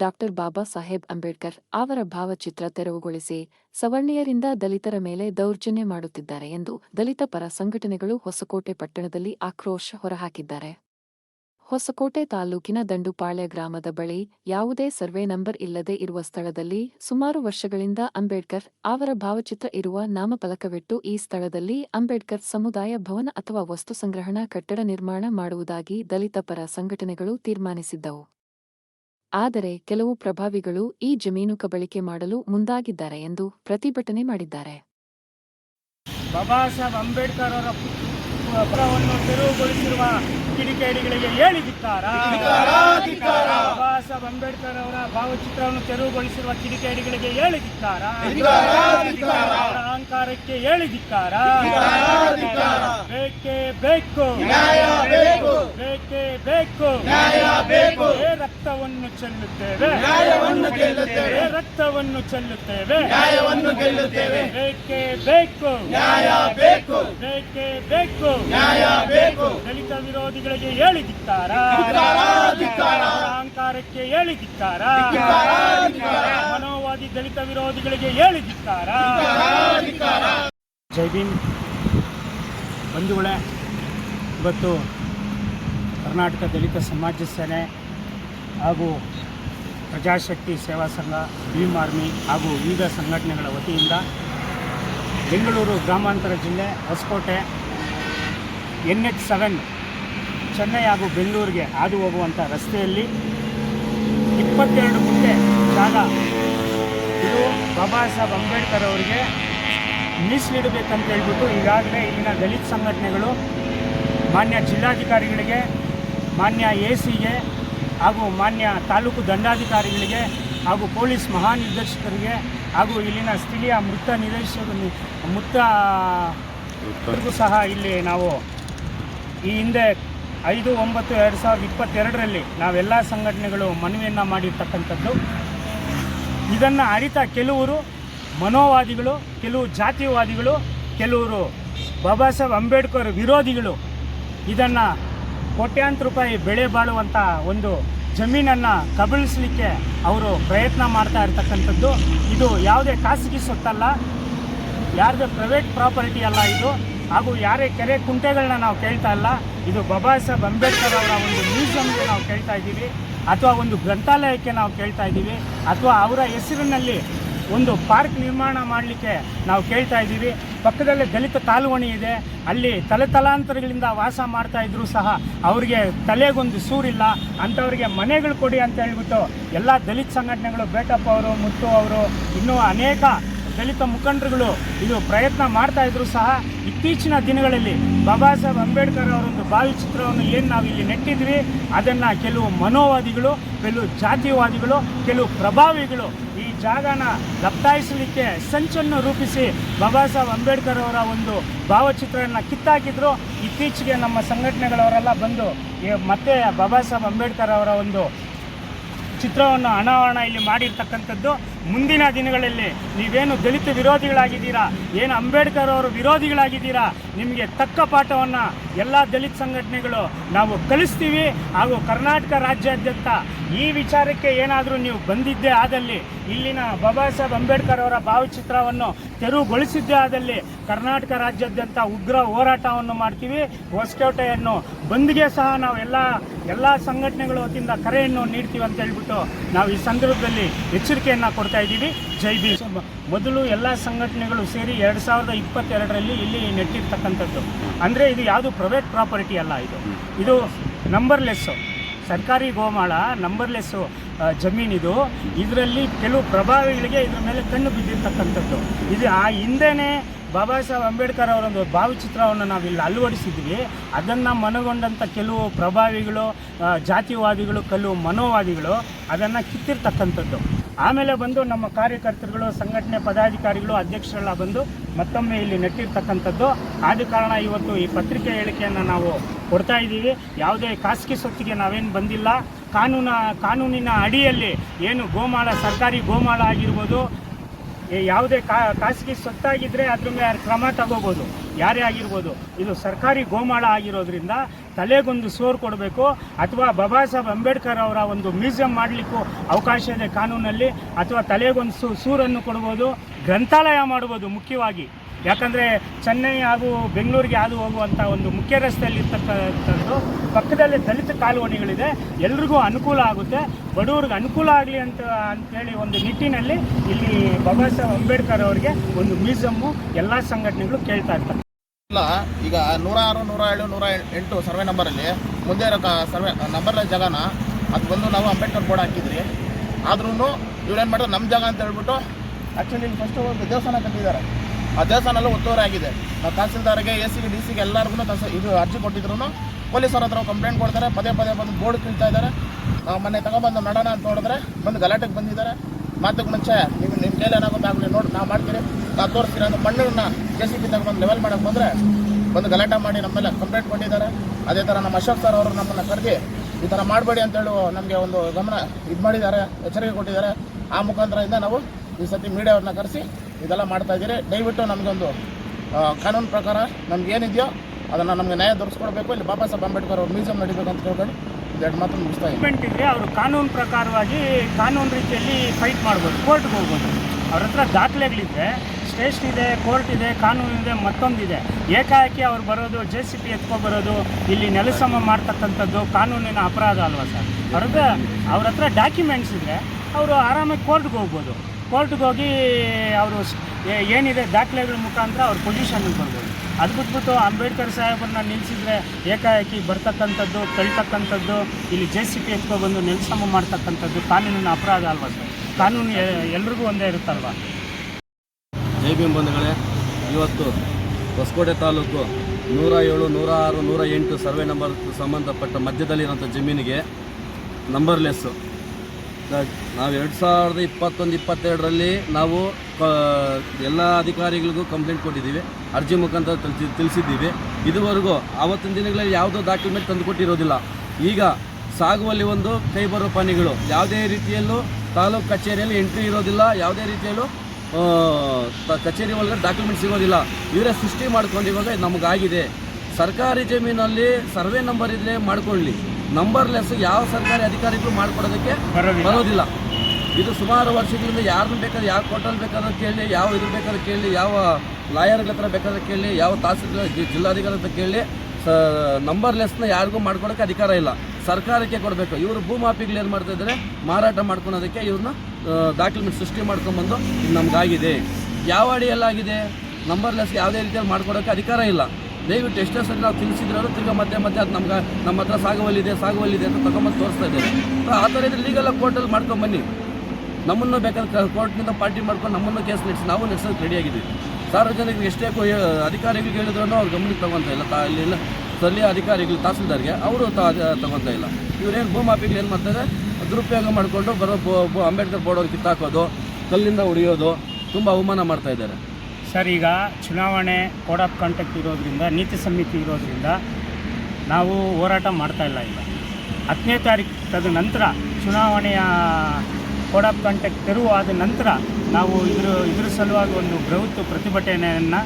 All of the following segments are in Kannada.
ಡಾಕ್ಟರ್ ಬಾಬಾ ಸಾಹೇಬ್ ಅಂಬೇಡ್ಕರ್ ಅವರ ಭಾವಚಿತ್ರ ತೆರವುಗೊಳಿಸಿ ಸವರ್ಣೀಯರಿಂದ ದಲಿತರ ಮೇಲೆ ದೌರ್ಜನ್ಯ ಮಾಡುತ್ತಿದ್ದಾರೆ ಎಂದು ದಲಿತ ಪರ ಸಂಘಟನೆಗಳು ಹೊಸಕೋಟೆ ಪಟ್ಟಣದಲ್ಲಿ ಆಕ್ರೋಶ ಹೊರಹಾಕಿದ್ದಾರೆ. ಹೊಸಕೋಟೆ ತಾಲೂಕಿನ ದಂಡುಪಾಳ್ಯ ಗ್ರಾಮದ ಬಳಿ ಯಾವುದೇ ಸರ್ವೆ ನಂಬರ್ ಇಲ್ಲದೆ ಇರುವ ಸ್ಥಳದಲ್ಲಿ ಸುಮಾರು ವರ್ಷಗಳಿಂದ ಅಂಬೇಡ್ಕರ್ ಅವರ ಭಾವಚಿತ್ರ ಇರುವ ನಾಮಫಲಕವಿಟ್ಟು ಈ ಸ್ಥಳದಲ್ಲಿ ಅಂಬೇಡ್ಕರ್ ಸಮುದಾಯ ಭವನ ಅಥವಾ ವಸ್ತು ಸಂಗ್ರಹಣಾ ಕಟ್ಟಡ ನಿರ್ಮಾಣ ಮಾಡುವುದಾಗಿ ದಲಿತ ಪರ ಸಂಘಟನೆಗಳು ತೀರ್ಮಾನಿಸಿದ್ದವು. ಆದರೆ ಕೆಲವು ಪ್ರಭಾವಿಗಳು ಈ ಜಮೀನು ಕಬಳಿಕೆ ಮಾಡಲು ಮುಂದಾಗಿದ್ದಾರೆ ಎಂದು ಪ್ರತಿಭಟನೆ ಮಾಡಿದ್ದಾರೆ. ಬಾಬಾ ಸಾಹೇಬ್ ಅಂಬೇಡ್ಕರ್ ಅವರ ಪುತ್ರವನ್ನು ತೆರವುಗೊಳಿಸಿರುವ ಕಿಡಿಕೇಡಿಗಳಿಗೆ ಹೇಳಿದಿದ್ದಾರ ಬಾಬಾ ಸಾಹೇಬ್ ಅಂಬೇಡ್ಕರ್ ಅವರ ಭಾವಚಿತ್ರವನ್ನು ತೆರವುಗೊಳಿಸಿರುವ ಕಿಡಿಕೇಡಿಗಳಿಗೆ ಹೇಳಿದಿಕ್ಕಾರ ಅವರ ಅಹಂಕಾರಕ್ಕೆ ಹೇಳಿದಿದ್ದಾರ ಬೇಕೇ ಬೇಕು. ಬೇಕೇ. ಬೇಕು ರಕ್ತವನ್ನು ಚೆಲ್ಲುತ್ತೇವೆ. ರಕ್ತವನ್ನು ಚೆಲ್ಲುತ್ತೇವೆ. ಬೇಕೇ ಬೇಕು. ಬೇಕೇ ಬೇಕು. ನ್ಯಾಯ ಬೇಕು. ದಲಿತ ವಿರೋಧಿಗಳಿಗೆ ಹೇಳಿದಿತ್ತಾರ. ಅಹಂಕಾರಕ್ಕೆ ಹೇಳಿದಿತ್ತಾರ. ಮನೋವಾದಿ ದಲಿತ ವಿರೋಧಿಗಳಿಗೆ ಹೇಳಿದಿತ್ತಾರ ಜೈ ಭೀಮ್. ಬಂಧುಗಳೇ ಇವತ್ತು ಕರ್ನಾಟಕ ದಲಿತ ಸಮಾಜ ಸೇನೆ ಹಾಗೂ ಪ್ರಜಾಶಕ್ತಿ ಸೇವಾ ಸಂಘ ಭೀಮ್ ಆರ್ಮಿ ಹಾಗೂ ವಿವಿಧ ಸಂಘಟನೆಗಳ ವತಿಯಿಂದ ಬೆಂಗಳೂರು ಗ್ರಾಮಾಂತರ ಜಿಲ್ಲೆ Hoskote N H seven Chennai ಹಾಗೂ ಬೆಂಗಳೂರಿಗೆ ಹಾದು ಹೋಗುವಂಥ ರಸ್ತೆಯಲ್ಲಿ ಇಪ್ಪತ್ತೆರಡು ಗುಂಟೆ ಜಾಗ. ಇದು ಬಾಬಾ ಸಾಹೇಬ್ ಅಂಬೇಡ್ಕರ್ ಅವರಿಗೆ ಮೀಸಲಿಡಬೇಕಂತ ಹೇಳ್ಬಿಟ್ಟು ಈಗಾಗಲೇ ಇಲ್ಲಿನ ದಲಿತ ಸಂಘಟನೆಗಳು ಮಾನ್ಯ ಜಿಲ್ಲಾಧಿಕಾರಿಗಳಿಗೆ ಮಾನ್ಯ ಎ ಸಿಗೆ ಹಾಗೂ ಮಾನ್ಯ ತಾಲೂಕು ದಂಡಾಧಿಕಾರಿಗಳಿಗೆ ಹಾಗೂ ಪೊಲೀಸ್ ಮಹಾನಿರ್ದೇಶಕರಿಗೆ ಹಾಗೂ ಇಲ್ಲಿನ ಸ್ಥಳೀಯ ಮೃತ ನಿರ್ದೇಶಕ ಮೃತ ಸಹ ಇಲ್ಲಿ ನಾವು ಈ ಹಿಂದೆ ಐದು, ಒಂಬತ್ತು, ಎರಡು ಸಾವಿರದ ಇಪ್ಪತ್ತೆರಡರಲ್ಲಿ ನಾವೆಲ್ಲ ಸಂಘಟನೆಗಳು ಮನವಿಯನ್ನು ಮಾಡಿರ್ತಕ್ಕಂಥದ್ದು. ಇದನ್ನು ಅರಿತ ಕೆಲವರು ಮನೋವಾದಿಗಳು, ಕೆಲವು ಜಾತಿವಾದಿಗಳು, ಕೆಲವರು ಬಾಬಾ ಸಾಹೇಬ್ ಅಂಬೇಡ್ಕರ್ ವಿರೋಧಿಗಳು ಇದನ್ನು ಕೋಟ್ಯಾಂತರ ರೂಪಾಯಿ ಬೆಳೆ ಬಾಳುವಂಥ ಒಂದು ಜಮೀನನ್ನು ಕಬಳಿಸಲಿಕ್ಕೆ ಅವರು ಪ್ರಯತ್ನ ಮಾಡ್ತಾ ಇರ್ತಕ್ಕಂಥದ್ದು. ಇದು ಯಾವುದೇ ಖಾಸಗಿ ಸೊತ್ತಲ್ಲ ಯಾರದೇ ಪ್ರೈವೇಟ್ ಪ್ರಾಪರ್ಟಿ ಅಲ್ಲ ಇದು. ಹಾಗೂ ಯಾರೇ ಕೆರೆ ಕುಂಟೆಗಳನ್ನ ನಾವು ಕೇಳ್ತಾ ಇಲ್ಲ, ಇದು ಬಾಬಾ ಸಾಹೇಬ್ ಅಂಬೇಡ್ಕರ್ ಅವರ ಒಂದು ಮ್ಯೂಸಿಯಂಗೆ ನಾವು ಕೇಳ್ತಾ ಇದ್ದೀವಿ, ಅಥವಾ ಒಂದು ಗ್ರಂಥಾಲಯಕ್ಕೆ ನಾವು ಕೇಳ್ತಾ ಇದ್ದೀವಿ, ಅಥವಾ ಅವರ ಹೆಸರಿನಲ್ಲಿ ಒಂದು ಪಾರ್ಕ್ ನಿರ್ಮಾಣ ಮಾಡಲಿಕ್ಕೆ ನಾವು ಕೇಳ್ತಾ ಇದ್ದೀವಿ. ಪಕ್ಕದಲ್ಲೇ ದಲಿತ ಕಾಲುವಣಿ ಇದೆ, ಅಲ್ಲಿ ತಲೆ ತಲಾಂತರಗಳಿಂದ ವಾಸ ಮಾಡ್ತಾ ಇದ್ರು ಸಹ ಅವರಿಗೆ ತಲೆಗೊಂದು ಸೂರಿಲ್ಲ, ಅಂಥವ್ರಿಗೆ ಮನೆಗಳು ಕೊಡಿ ಅಂತ ಹೇಳ್ಬಿಟ್ಟು ಎಲ್ಲ ದಲಿತ ಸಂಘಟನೆಗಳು, ಬೇಟಪ್ಪ ಅವರು, ಮುತ್ತು ಅವರು ಇನ್ನೂ ಅನೇಕ ದಲಿತ ಮುಖಂಡರುಗಳು ಇದು ಪ್ರಯತ್ನ ಮಾಡ್ತಾ ಇದ್ರು ಸಹ ಇತ್ತೀಚಿನ ದಿನಗಳಲ್ಲಿ ಬಾಬಾ ಸಾಹೇಬ್ ಅಂಬೇಡ್ಕರ್ ಅವರೊಂದು ಭಾವಚಿತ್ರವನ್ನು ಏನು ನಾವು ಇಲ್ಲಿ ನೆಟ್ಟಿದ್ವಿ, ಅದನ್ನು ಕೆಲವು ಮನೋವಾದಿಗಳು, ಕೆಲವು ಜಾತಿವಾದಿಗಳು, ಕೆಲವು ಪ್ರಭಾವಿಗಳು ಈ ಜಾಗನ ಲಪ್ತಾಯಿಸಲಿಕ್ಕೆ ಸಂಚನ್ನು ರೂಪಿಸಿ ಬಾಬಾ ಸಾಹೇಬ್ ಅಂಬೇಡ್ಕರ್ ಅವರ ಒಂದು ಭಾವಚಿತ್ರವನ್ನು ಕಿತ್ತಾಕಿದ್ರು. ಇತ್ತೀಚೆಗೆ ನಮ್ಮ ಸಂಘಟನೆಗಳವರೆಲ್ಲ ಬಂದು ಮತ್ತೆ ಬಾಬಾ ಸಾಹೇಬ್ ಅಂಬೇಡ್ಕರ್ ಅವರ ಒಂದು ಚಿತ್ರವನ್ನು ಅನಾವರಣ ಇಲ್ಲಿ ಮಾಡಿರ್ತಕ್ಕಂಥದ್ದು. ಮುಂದಿನ ದಿನಗಳಲ್ಲಿ ನೀವೇನು ದಲಿತ ವಿರೋಧಿಗಳಾಗಿದ್ದೀರಾ, ಏನು ಅಂಬೇಡ್ಕರ್ ಅವರು ವಿರೋಧಿಗಳಾಗಿದ್ದೀರಾ, ನಿಮಗೆ ತಕ್ಕ ಪಾಠವನ್ನು ಎಲ್ಲ ದಲಿತ ಸಂಘಟನೆಗಳು ನಾವು ಕಲಿಸ್ತೀವಿ ಹಾಗೂ ಕರ್ನಾಟಕ ರಾಜ್ಯಾದ್ಯಂತ ಈ ವಿಚಾರಕ್ಕೆ ಏನಾದರೂ ನೀವು ಬಂದಿದ್ದೇ ಆದಲ್ಲಿ, ಇಲ್ಲಿನ ಬಾಬಾ ಸಾಹೇಬ್ ಅಂಬೇಡ್ಕರ್ ಅವರ ಭಾವಚಿತ್ರವನ್ನು ತೆರವುಗೊಳಿಸಿದ್ದೇ ಆದಲ್ಲಿ ಕರ್ನಾಟಕ ರಾಜ್ಯಾದ್ಯಂತ ಉಗ್ರ ಹೋರಾಟವನ್ನು ಮಾಡ್ತೀವಿ. ಹೊಸಕೋಟೆಯನ್ನು ಬಂದ್ಗೆ ಸಹ ನಾವು ಎಲ್ಲ ಎಲ್ಲ ಸಂಘಟನೆಗಳ ವತಿಯಿಂದ ಕರೆಯನ್ನು ನೀಡ್ತೀವಿ ಅಂತ ಹೇಳ್ಬಿಟ್ಟು ನಾವು ಈ ಸಂದರ್ಭದಲ್ಲಿ ಎಚ್ಚರಿಕೆಯನ್ನು ಕೊಡ್ತಾ ಇದ್ದೀವಿ. ಜೈ ಬಿ ಮೊದಲು ಎಲ್ಲ ಸಂಘಟನೆಗಳು ಸೇರಿ ಎರಡು ಸಾವಿರದ ಇಪ್ಪತ್ತೆರಡರಲ್ಲಿ ಇಲ್ಲಿ ನೆಟ್ಟಿರ್ತಕ್ಕಂಥದ್ದು. ಅಂದರೆ ಇದು ಯಾವುದು ಪ್ರೈವೇಟ್ ಪ್ರಾಪರ್ಟಿ ಅಲ್ಲ ಇದು. ಇದು ನಂಬರ್ಲೆಸ್ಸು ಸರ್ಕಾರಿ ಗೋಮಾಳ ನಂಬರ್ಲೆಸ್ಸು ಜಮೀನಿದು ಇದರಲ್ಲಿ ಕೆಲವು ಪ್ರಭಾವಿಗಳಿಗೆ ಇದ್ರ ಮೇಲೆ ಕಣ್ಣು ಬಿದ್ದಿರ್ತಕ್ಕಂಥದ್ದು. ಇದು ಆ ಹಿಂದೆನೇ ಬಾಬಾ ಸಾಹೇಬ್ ಅಂಬೇಡ್ಕರ್ ಅವರೊಂದು ಭಾವಚಿತ್ರವನ್ನು ನಾವು ಇಲ್ಲಿ ಅಳವಡಿಸಿದ್ವಿ. ಅದನ್ನು ಮನಗೊಂಡಂಥ ಕೆಲವು ಪ್ರಭಾವಿಗಳು ಜಾತಿವಾದಿಗಳು, ಕೆಲವು ಮನೋವಾದಿಗಳು ಅದನ್ನು ಕಿತ್ತಿರ್ತಕ್ಕಂಥದ್ದು. ಆಮೇಲೆ ಬಂದು ನಮ್ಮ ಕಾರ್ಯಕರ್ತರುಗಳು, ಸಂಘಟನೆ ಪದಾಧಿಕಾರಿಗಳು, ಅಧ್ಯಕ್ಷರೆಲ್ಲ ಬಂದು ಮತ್ತೊಮ್ಮೆ ಇಲ್ಲಿ ನೆಟ್ಟಿರ್ತಕ್ಕಂಥದ್ದು. ಆದ ಕಾರಣ ಇವತ್ತು ಈ ಪತ್ರಿಕೆ ಹೇಳಿಕೆಯನ್ನು ನಾವು ಕೊಡ್ತಾ ಇದ್ದೀವಿ. ಯಾವುದೇ ಖಾಸಗಿ ಸೊತ್ತಿಗೆ ನಾವೇನು ಬಂದಿಲ್ಲ. ಕಾನೂನ, ಕಾನೂನಿನ ಅಡಿಯಲ್ಲಿ ಏನು ಗೋಮಾಳ, ಸರ್ಕಾರಿ ಗೋಮಾಳ ಆಗಿರ್ಬೋದು ಯಾವುದೇ ಖಾಸಗಿ ಸೊತ್ತಾಗಿದ್ದರೆ ಅದ್ರ ಮೇಲೆ ಕ್ರಮ ತಗೋಬೋದು. ಯಾರೇ ಆಗಿರ್ಬೋದು, ಇದು ಸರ್ಕಾರಿ ಗೋಮಾಳ ಆಗಿರೋದ್ರಿಂದ ತಲೆಗೊಂದು ಸೋರ್ ಕೊಡಬೇಕು, ಅಥವಾ ಬಾಬಾ ಸಾಹೇಬ್ ಅಂಬೇಡ್ಕರ್ ಅವರ ಒಂದು ಮ್ಯೂಸಿಯಂ ಮಾಡಲಿಕ್ಕೂ ಅವಕಾಶ ಇದೆ ಕಾನೂನಲ್ಲಿ, ಅಥವಾ ತಲೆಗೊಂದು ಸೂರನ್ನು ಕೊಡ್ಬೋದು, ಗ್ರಂಥಾಲಯ ಮಾಡ್ಬೋದು ಮುಖ್ಯವಾಗಿ. ಯಾಕಂದರೆ ಚೆನ್ನೈ ಹಾಗೂ ಬೆಂಗಳೂರಿಗೆ ಹಾದು ಹೋಗುವಂಥ ಒಂದು ಮುಖ್ಯ ರಸ್ತೆಯಲ್ಲಿ ಇರ್ತಕ್ಕಂಥದ್ದು ಪಕ್ಕದಲ್ಲಿ ದಲಿತ ಕಾಲೋನಿಗಳಿದೆ. ಎಲ್ರಿಗೂ ಅನುಕೂಲ ಆಗುತ್ತೆ. ಬಡವ್ರಿಗೆ ಅನುಕೂಲ ಆಗಲಿ ಅಂತ, ಅಂತೇಳಿ ಒಂದು ನಿಟ್ಟಿನಲ್ಲಿ ಇಲ್ಲಿ ಬಾಬಾ ಸಾಹೇಬ್ ಅಂಬೇಡ್ಕರ್ ಅವರಿಗೆ ಒಂದು ಮ್ಯೂಸಿಯಮ್ಮು, ಎಲ್ಲ ಸಂಘಟನೆಗಳು ಕೇಳ್ತಾ ಇರ್ತವೆ ಇಲ್ಲ, ಈಗ ನೂರ ಆರು, ನೂರ ಏಳು, ನೂರ ಎಂಟು ಸರ್ವೆ ನಂಬರಲ್ಲಿ ಮುಂದೆ ಇರೋ ಸರ್ವೆ ನಂಬರ್ ಜಾಗನ ಅದು ಬಂದು ನಾವು ಅಂಬೇಡ್ಕರ್ ಬೋರ್ಡ್ ಹಾಕಿದ್ರಿ. ಆದ್ರೂ ಇವ್ರೇನು ಮಾಡೋದು ನಮ್ಮ ಜಾಗ ಅಂತ ಹೇಳ್ಬಿಟ್ಟು ಆ್ಯಕ್ಚುಲಿ ಫಸ್ಟು ಒಂದು ದೇವಸ್ಥಾನ ಕಟ್ಟಿದ್ದಾರೆ. ಆ ದೇವಸ್ಥಾನ ಒತ್ತುವರಿ ಆಗಿದೆ. ನಾವು ತಹಸೀಲ್ದಾರ್ಗೆ ಎ ಸಿಗೆ ಡಿ ಸಿಗೆ ಎಲ್ಲರಿಗೂ ಇದು ಅರ್ಜಿ ಕೊಟ್ಟಿದ್ರು ಪೊಲೀಸರ ಹತ್ರ ಕಂಪ್ಲೇಂಟ್ ಕೊಡ್ತಾರೆ, ಪದೇ ಪದೇ ಬಂದು ಬೋರ್ಡ್ ಕೀಳ್ತಾ ಇದ್ದಾರೆ. ಮೊನ್ನೆ ತಗೊಬಂದು ನಡೋಣ ಅಂತ ನೋಡಿದ್ರೆ ಬಂದು ಗಲಾಟೆಗೆ ಬಂದಿದ್ದಾರೆ. ಮಾತಕ್ಕೆ ಮುಂಚೆ ನೀವು ನಿಮ್ಮ ಕೈಲಿ ಏನಾಗುತ್ತೆ ನೋಡಿ, ನಾವು ಮಾಡ್ತೀರಿ ನಾವು ತೋರಿಸ್ತೀರಿ ಅಂತ ಮಣ್ಣನ್ನ ಜೆ ಸಿ ಬಿ ತಗೊಂಡು ಲೆವೆಲ್ ಮಾಡೋಕೆ ಬಂದರೆ ಬಂದು ಗಲಾಟೆ ಮಾಡಿ ನಮ್ಮ ಮೇಲೆ ಕಂಪ್ಲೇಂಟ್ ಕೊಟ್ಟಿದ್ದಾರೆ. ಅದೇ ಥರ ನಮ್ಮ ಅಶೋಕ್ ಸರ್ ಅವರು ನಮ್ಮನ್ನು ಕರೆದಿ ಈ ಥರ ಮಾಡಬೇಡಿ ಅಂತೇಳಿ ನಮಗೆ ಒಂದು ಗಮನ ಇದು ಮಾಡಿದ್ದಾರೆ, ಎಚ್ಚರಿಕೆ ಕೊಟ್ಟಿದ್ದಾರೆ. ಆ ಮುಖಾಂತರದಿಂದ ನಾವು ಈ ಸತಿ ಮೀಡಿಯಾವ್ರನ್ನ ಕರೆಸಿ ಇದೆಲ್ಲ ಮಾಡ್ತಾ ಇದ್ದೀರಿ. ದಯವಿಟ್ಟು ನಮಗೊಂದು ಕಾನೂನು ಪ್ರಕಾರ ನಮ್ಗೆ ಏನಿದೆಯೋ ಅದನ್ನು ನಮಗೆ ನ್ಯಾಯ ದೊರಕಿಸ್ಕೊಡ್ಬೇಕು ಇಲ್ಲಿ ಬಾಬಾ ಸಾಹೇಬ್ ಅಂಬೇಡ್ಕರ್ ಅವ್ರ ಮ್ಯೂಸಿಯಂ ನಡಿಬೇಕು ಅಂತ ಕೇಳ್ಕೊಂಡು ಎರಡು ಮಾತ್ರ ಮುಗಿಸ್ತಾ ಇದೆ ಅವರು ಕಾನೂನು ಪ್ರಕಾರವಾಗಿ ಕಾನೂನು ರೀತಿಯಲ್ಲಿ ಫೈಟ್ ಮಾಡ್ಬೋದು ಕೋರ್ಟ್ಗೆ ಹೋಗ್ಬೋದು. ಅವ್ರ ಹತ್ರ ದಾಖಲೆಗಳಿದೆ ಸ್ಟೇಷನ್ ಇದೆ ಕೋರ್ಟ್ ಇದೆ, ಕಾನೂನು ಇದೆ, ಮತ್ತೊಂದಿದೆ. ಏಕಾಏಕಿ ಅವ್ರು ಬರೋದು ಜೆ ಸಿ ಪಿ ಎತ್ಕೊಬರೋದು ಇಲ್ಲಿ ನೆಲಸಮ ಮಾಡ್ತಕ್ಕಂಥದ್ದು ಕಾನೂನಿನ ಅಪರಾಧ ಅಲ್ವಾ ಸರ್? ಅವ್ರ ಹತ್ರ ಅವ್ರ ಹತ್ರ ಡಾಕ್ಯುಮೆಂಟ್ಸ್ ಇದ್ದರೆ ಅವರು ಆರಾಮಾಗಿ ಕೋರ್ಟ್ಗೆ ಹೋಗ್ಬೋದು. ಕೋರ್ಟ್ಗೆ ಹೋಗಿ ಅವರು ಏನಿದೆ ದಾಖಲೆಗಳ ಮುಖಾಂತರ ಅವ್ರ ಪೊಸಿಷನ್ಗೆ ಬರ್ಬೋದು. ಅದು ಬಿಟ್ಬಿಟ್ಟು ಅಂಬೇಡ್ಕರ್ ಸಾಹೇಬರನ್ನ ನಿಲ್ಲಿಸಿದ್ರೆ ಏಕಾಏಕಿ ಬರ್ತಕ್ಕಂಥದ್ದು, ಕಳ್ತಕ್ಕಂಥದ್ದು, ಇಲ್ಲಿ ಜೆ ಸಿ ಪಿ ಎತ್ಕೊಬಂದು ನೆಲಸಮ ಮಾಡ್ತಕ್ಕಂಥದ್ದು ಕಾನೂನಿನ ಅಪರಾಧ ಅಲ್ವಾ ಸರ್? ಕಾನೂನು ಎಲ್ರಿಗೂ ಒಂದೇ ಇರುತ್ತಲ್ವಾ? ಜೈ ಭೀಮ್ ಬಂಧುಗಳೇ, ಇವತ್ತು ಹೊಸಕೋಟೆ ತಾಲೂಕು ನೂರ ಏಳು, ನೂರ ಆರು, ನೂರ ಎಂಟು ಸರ್ವೆ ನಂಬರ್ ಸಂಬಂಧಪಟ್ಟ ಮಧ್ಯದಲ್ಲಿರೋಂಥ ಜಮೀನಿಗೆ ನಂಬರ್ಲೆಸ್ಸು ನಾವು ಎರಡು ಸಾವಿರದ ಇಪ್ಪತ್ತೊಂದು, ಇಪ್ಪತ್ತೆರಡರಲ್ಲಿ ನಾವು ಎಲ್ಲ ಅಧಿಕಾರಿಗಳಿಗೂ ಕಂಪ್ಲೇಂಟ್ ಕೊಟ್ಟಿದ್ದೀವಿ. ಅರ್ಜಿ ಮುಖಾಂತರ ತಿಳಿಸಿ ತಿಳಿಸಿದ್ದೀವಿ. ಇದುವರೆಗೂ ಆವತ್ತಿನ ದಿನಗಳಲ್ಲಿ ಯಾವುದೋ ಡಾಕ್ಯುಮೆಂಟ್ ತಂದು ಕೊಟ್ಟಿರೋದಿಲ್ಲ. ಈಗ ಸಾಗುವಲ್ಲಿ ಒಂದು ಕೈ ಬರೋ ಪಾನಿಗಳು. ಯಾವುದೇ ರೀತಿಯಲ್ಲೂ ತಾಲೂಕು ಕಚೇರಿಯಲ್ಲಿ ಎಂಟ್ರಿ ಇರೋದಿಲ್ಲ. ಯಾವುದೇ ರೀತಿಯಲ್ಲೂ ಕಚೇರಿ ಒಳಗೆ ಡಾಕ್ಯುಮೆಂಟ್ ಸಿಗೋದಿಲ್ಲ. ಇವರೇ ಸೃಷ್ಟಿ ಮಾಡ್ಕೊಂಡು ನಮಗಾಗಿದೆ. ಸರ್ಕಾರಿ ಜಮೀನಲ್ಲಿ ಸರ್ವೆ ನಂಬರ್ ಇದ್ರೆ ಮಾಡ್ಕೊಳ್ಳಿ. ನಂಬರ್ಲೆಸ್ ಯಾವ ಸರ್ಕಾರಿ ಅಧಿಕಾರಿಗಳು ಮಾಡ್ಕೊಡೋದಕ್ಕೆ ಬರೋದಿಲ್ಲ. ಇದು ಸುಮಾರು ವರ್ಷಗಳಿಂದ ಯಾರನ್ನ ಬೇಕಾದ್ರೆ ಯಾವ ಕೋರ್ಟಲ್ಲಿ ಬೇಕಾದ್ರೆ ಕೇಳಿ ಯಾವ ಇದ್ರ ಬೇಕಾದ್ರೆ ಕೇಳಿ ಯಾವ ಲಾಯರ್ಗಳ ಹತ್ರ ಬೇಕಾದ್ರೆ ಕೇಳಿ ಯಾವ ತಹಸೀಲ್ದಾರ್ ಜಿಲ್ಲಾಧಿಕಾರಿ ಹತ್ರ ಕೇಳಿ ಸ ನಂಬರ್ಲೆಸ್ನ ಯಾರಿಗೂ ಮಾಡ್ಕೊಡೋಕೆ ಅಧಿಕಾರ ಇಲ್ಲ. ಸರ್ಕಾರಕ್ಕೆ ಕೊಡಬೇಕು. ಇವರು ಭೂಮಾಫಿಗಳು ಏನು ಮಾಡ್ತಾ ಇದ್ದಾರೆ ಮಾರಾಟ ಮಾಡ್ಕೊಳೋದಕ್ಕೆ ಇವ್ರನ್ನ ಡಾಕ್ಯುಮೆಂಟ್ ಸೃಷ್ಟಿ ಮಾಡ್ಕೊಂಬಂದು ಇದು ನಮಗಾಗಿದೆ. ಯಾವ ಅಡಿಯಲ್ಲಾಗಿದೆ? ನಂಬರ್ಲೆಸ್ ಯಾವುದೇ ರೀತಿಯಲ್ಲಿ ಮಾಡ್ಕೊಡೋಕ್ಕೆ ಅಧಿಕಾರ ಇಲ್ಲ. ದಯವಿಟ್ಟು ಎಷ್ಟೇ ಸರಿ ನಾವು ತಿಳಿಸಿದ್ರು ತಿರ್ಗ ಮತ್ತೆ ಮತ್ತೆ ಅದು ನಮ್ಗೆ ನಮ್ಮ ಹತ್ರ ಸಾಗುವಲ್ಲಿದೆ ಸಾಗುವಲ್ಲಿದೆ ಅಂತ ತಗೊಂಬಂದು ತೋರಿಸ್ತಾ ಇದ್ದಾರೆ ಆ ಥರ ಇದ್ರೆ ಲೀಗಲಾಗಿ ಕೋರ್ಟಲ್ಲಿ ಮಾಡ್ಕೊಂಬನ್ನಿ ನಮ್ಮನ್ನು ಬೇಕಾದ್ರೆ ಕೋರ್ಟ್ನಿಂದ ಪಾರ್ಟಿ ಮಾಡ್ಕೊಂಡು ನಮ್ಮನ್ನು ಕೇಸ್ ನಡೆಸಿ, ನಾವು ನಡೆಸೋದು ರೆಡಿಯಾಗಿದ್ದೀವಿ ಸಾರ್ವಜನಿಕರಿಗೆ ಎಷ್ಟೇ ಅಧಿಕಾರಿಗಳಿಗೆ ಹೇಳಿದ್ರು ಅವ್ರು ಗಮನಕ್ಕೆ ತಗೊತಾ ಇಲ್ಲ, ತಾ ಇಲ್ಲಿಲ್ಲ ಸ್ಥಳೀಯ ಅಧಿಕಾರಿಗಳು, ತಹಸೀಲ್ದಾರ್ಗೆ ಅವರು ತಗೊತಾ ಇಲ್ಲ. ಇವ್ರೇನು ಭೂಮಾಪಿಗಳು ಏನು ಮಾಡ್ತಾರೆ? ದುರುಪಯೋಗ ಮಾಡಿಕೊಂಡು ಬರೋ ಅಂಬೇಡ್ಕರ್ ಬೋರ್ಡ್ ಅವ್ರಿಗೆ ಕಿತ್ತಾಕೋದು, ಕಲ್ಲಿಂದ ಹೊಡೆಯೋದು, ತುಂಬ ಅವಮಾನ ಮಾಡ್ತಾ ಇದ್ದಾರೆ. ಸರ್, ಈಗ ಚುನಾವಣೆ ಕೋಡ್ ಆಫ್ ಕಾಂಟ್ಯಾಕ್ಟ್ ಇರೋದ್ರಿಂದ, ನೀತಿ ಸಮಿತಿ ಇರೋದ್ರಿಂದ ನಾವು ಹೋರಾಟ ಮಾಡ್ತಾ ಇಲ್ಲ ಈಗ. ಹತ್ತನೇ ತಾರೀಕು ತದ ನಂತರ ಚುನಾವಣೆಯ ಕೋಡ್ ಆಫ್ ಕಾಂಟ್ಯಾಕ್ಟ್ ತೆರವಾದ ನಂತರ ನಾವು ಇದ್ರ ಇದ್ರ ಸಲುವಾಗಿ ಒಂದು ಬೃಹತ್ ಪ್ರತಿಭಟನೆಯನ್ನು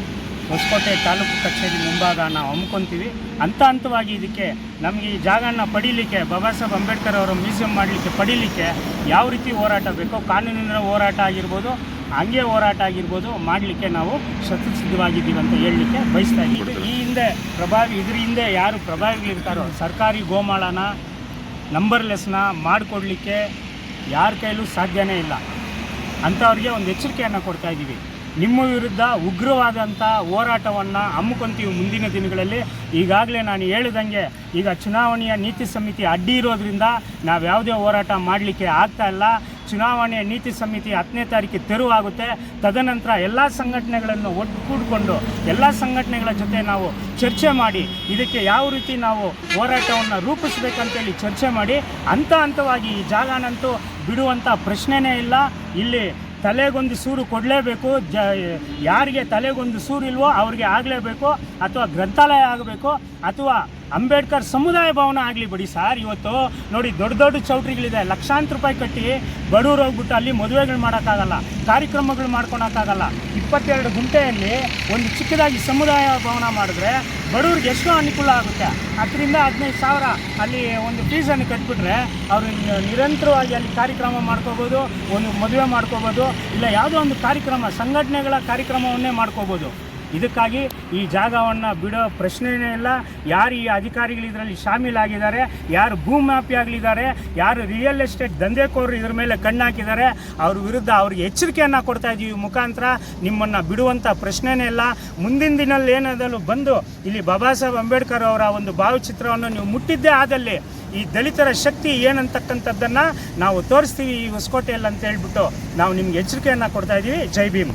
ಹೊಸಕೋಟೆ ತಾಲೂಕು ಕಚೇರಿ ಮುಂಭಾಗ ನಾವು ಹಮ್ಮಿಕೊಂತೀವಿ. ಹಂತ ಹಂತವಾಗಿ ಇದಕ್ಕೆ ನಮಗೆ ಈ ಜಾಗನ ಪಡೀಲಿಕ್ಕೆ, ಬಾಬಾ ಸಾಹೇಬ್ ಅಂಬೇಡ್ಕರ್ ಅವರ ಮ್ಯೂಸಿಯಂ ಮಾಡಲಿಕ್ಕೆ ಪಡೀಲಿಕ್ಕೆ ಯಾವ ರೀತಿ ಹೋರಾಟ ಬೇಕೋ, ಕಾನೂನಿನ ಹೋರಾಟ ಆಗಿರ್ಬೋದು ಹಂಗೆ ಹೋರಾಟ ಆಗಿರ್ಬೋದು ಮಾಡಲಿಕ್ಕೆ ನಾವು ಶತಸಿದ್ಧವಾಗಿದ್ದೀವಿ ಅಂತ ಹೇಳಲಿಕ್ಕೆ ಬಯಸ್ತಾ ಇದ್ದೀವಿ. ಈ ಹಿಂದೆ ಪ್ರಭಾವಿ ಇದ್ರ ಹಿಂದೆ ಯಾರು ಪ್ರಭಾವಿಗಳಿರ್ತಾರೋ ಸರ್ಕಾರಿ ಗೋಮಾಳನ ನಂಬರ್ಲೆಸ್ನ ಮಾಡಿಕೊಡ್ಲಿಕ್ಕೆ ಯಾರ ಕೈಲೂ ಸಾಧ್ಯನೇ ಇಲ್ಲ. ಅಂಥವ್ರಿಗೆ ಒಂದು ಎಚ್ಚರಿಕೆಯನ್ನು ಕೊಡ್ತಾ ಇದ್ದೀವಿ. ನಿಮ್ಮ ವಿರುದ್ಧ ಉಗ್ರವಾದಂಥ ಹೋರಾಟವನ್ನು ಹಮ್ಮಿಕೊಂತೀವಿ ಮುಂದಿನ ದಿನಗಳಲ್ಲಿ. ಈಗಾಗಲೇ ನಾನು ಹೇಳಿದಂಗೆ ಈಗ ಚುನಾವಣೆಯ ನೀತಿ ಸಮಿತಿ ಅಡ್ಡಿ ಇರೋದ್ರಿಂದ ನಾವು ಯಾವುದೇ ಹೋರಾಟ ಮಾಡಲಿಕ್ಕೆ ಆಗ್ತಾ ಇಲ್ಲ. ಚುನಾವಣೆಯ ನೀತಿ ಸಮಿತಿ ಹತ್ತನೇ ತಾರೀಕು ತೆರವಾಗುತ್ತೆ. ತದನಂತರ ಎಲ್ಲ ಸಂಘಟನೆಗಳನ್ನು ಒಟ್ಟುಗೂಡಿಕೊಂಡು ಎಲ್ಲ ಸಂಘಟನೆಗಳ ಜೊತೆ ನಾವು ಚರ್ಚೆ ಮಾಡಿ, ಇದಕ್ಕೆ ಯಾವ ರೀತಿ ನಾವು ಹೋರಾಟವನ್ನು ರೂಪಿಸಬೇಕಂತೇಳಿ ಚರ್ಚೆ ಮಾಡಿ, ಹಂತ ಹಂತವಾಗಿ ಈ ಜಾಗನಂತೂ ಬಿಡುವಂಥ ಪ್ರಶ್ನೆನೇ ಇಲ್ಲ. ಇಲ್ಲಿ ತಲೆಗೊಂದು ಸೂರು ಕೊಡಲೇಬೇಕು. ಜ, ಯಾರಿಗೆ ತಲೆಗೊಂದು ಸೂರು ಇಲ್ವೋ ಅವ್ರಿಗೆ ಆಗಲೇಬೇಕು. ಅಥವಾ ಗ್ರಂಥಾಲಯ ಆಗಬೇಕು. ಅಥವಾ ಅಂಬೇಡ್ಕರ್ ಸಮುದಾಯ ಭವನ ಆಗಲಿ ಬಿಡಿ ಸರ್. ಇವತ್ತು ನೋಡಿ ದೊಡ್ಡ ದೊಡ್ಡ ಚೌಟ್ರಿಗಳಿದೆ. ಲಕ್ಷಾಂತರ ರೂಪಾಯಿ ಕಟ್ಟಿ ಬಡವ್ರು ಹೋಗ್ಬಿಟ್ಟು ಅಲ್ಲಿ ಮದುವೆಗಳು ಮಾಡೋಕ್ಕಾಗಲ್ಲ, ಕಾರ್ಯಕ್ರಮಗಳು ಮಾಡ್ಕೊಳಕ್ಕಾಗಲ್ಲ. ಇಪ್ಪತ್ತೆರಡು ಗುಂಟೆಯಲ್ಲಿ ಒಂದು ಚಿಕ್ಕದಾಗಿ ಸಮುದಾಯ ಭವನ ಮಾಡಿದ್ರೆ ಬಡವ್ರಿಗೆ ಎಷ್ಟು ಅನುಕೂಲ ಆಗುತ್ತೆ. ಹತ್ತರಿಂದ ಹದಿನೈದು ಸಾವಿರ ಅಲ್ಲಿ ಒಂದು ಫೀಸನ್ನು ಕಟ್ಬಿಟ್ರೆ ಅವರು ನಿರಂತರವಾಗಿ ಅಲ್ಲಿ ಕಾರ್ಯಕ್ರಮ ಮಾಡ್ಕೋಬೋದು, ಒಂದು ಮದುವೆ ಮಾಡ್ಕೋಬೋದು, ಇಲ್ಲ ಯಾವುದೋ ಒಂದು ಕಾರ್ಯಕ್ರಮ, ಸಂಘಟನೆಗಳ ಕಾರ್ಯಕ್ರಮವನ್ನೇ ಮಾಡ್ಕೋಬೋದು. ಇದಕ್ಕಾಗಿ ಈ ಜಾಗವನ್ನು ಬಿಡೋ ಪ್ರಶ್ನೆಯೇ ಇಲ್ಲ. ಯಾರು ಈ ಅಧಿಕಾರಿಗಳು ಇದರಲ್ಲಿ ಶಾಮೀಲಾಗಿದ್ದಾರೆ, ಯಾರು ಭೂಮಾಫಿಯಾಗಲಿದ್ದಾರೆ, ಯಾರು ರಿಯಲ್ ಎಸ್ಟೇಟ್ ದಂಧೆಕೋರರು ಇದ್ರ ಮೇಲೆ ಕಣ್ಣಾಕಿದ್ದಾರೆ, ಅವ್ರ ವಿರುದ್ಧ ಅವ್ರಿಗೆ ಎಚ್ಚರಿಕೆಯನ್ನು ಕೊಡ್ತಾ ಇದ್ದೀವಿ ಮುಖಾಂತರ. ನಿಮ್ಮನ್ನು ಬಿಡುವಂಥ ಪ್ರಶ್ನೆನೇ ಇಲ್ಲ. ಮುಂದಿನ ದಿನಲ್ಲಿ ಏನಾದರೂ ಬಂದು ಇಲ್ಲಿ ಬಾಬಾ ಸಾಹೇಬ್ ಅಂಬೇಡ್ಕರ್ ಅವರ ಒಂದು ಭಾವಚಿತ್ರವನ್ನು ನೀವು ಮುಟ್ಟಿದ್ದೇ ಆದಲ್ಲಿ ಈ ದಲಿತರ ಶಕ್ತಿ ಏನಂತಕ್ಕಂಥದ್ದನ್ನು ನಾವು ತೋರಿಸ್ತೀವಿ ಈ ಹೊಸಕೋಟೆಯಲ್ಲಿ ಅಂತ ಹೇಳ್ಬಿಟ್ಟು ನಾವು ನಿಮ್ಗೆ ಎಚ್ಚರಿಕೆಯನ್ನು ಕೊಡ್ತಾ ಇದ್ದೀವಿ ಜೈ ಭೀಮ್.